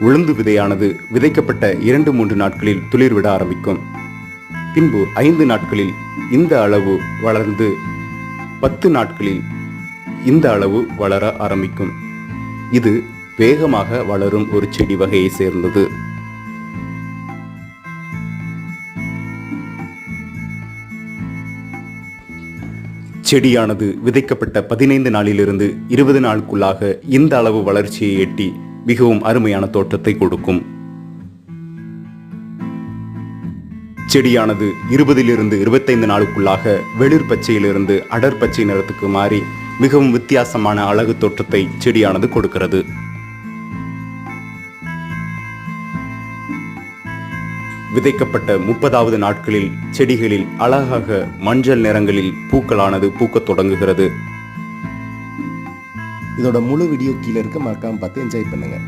உளுந்து விதையானது விதைக்கப்பட்ட இரண்டு மூன்று நாட்களில் துளிர்விட ஆரம்பிக்கும். பின்பு ஐந்து நாட்களில் இந்த அளவு வளர்ந்து பத்து நாட்களில் இந்த அளவு வளர ஆரம்பிக்கும். இது வேகமாக வளரும் ஒரு செடி வகையை சேர்ந்தது. செடியானது விதைக்கப்பட்ட பதினைந்து நாளிலிருந்து இருபது நாளுக்குள்ளாக இந்த அளவு வளர்ச்சியை எட்டி மிகவும் அருமையான தோற்றத்தை கொடுக்கும். செடியானது இருபதிலிருந்து இருபத்தைந்து நாளுக்குள்ளாக வெளிர் பச்சையிலிருந்து அடர் பச்சை நிறத்துக்கு மாறி மிகவும் வித்தியாசமான அழகு தோற்றத்தை செடியானது கொடுக்கிறது. விதைக்கப்பட்ட முப்பதாவது நாட்களில் செடிகளில் அழகாக மஞ்சள் நிறங்களில் பூக்களானது பூக்கத் தொடங்குகிறது. இதோட முழு வீடியோ கீழே இருக்க மறக்காமல் பார்த்து என்ஜாய் பண்ணுங்க.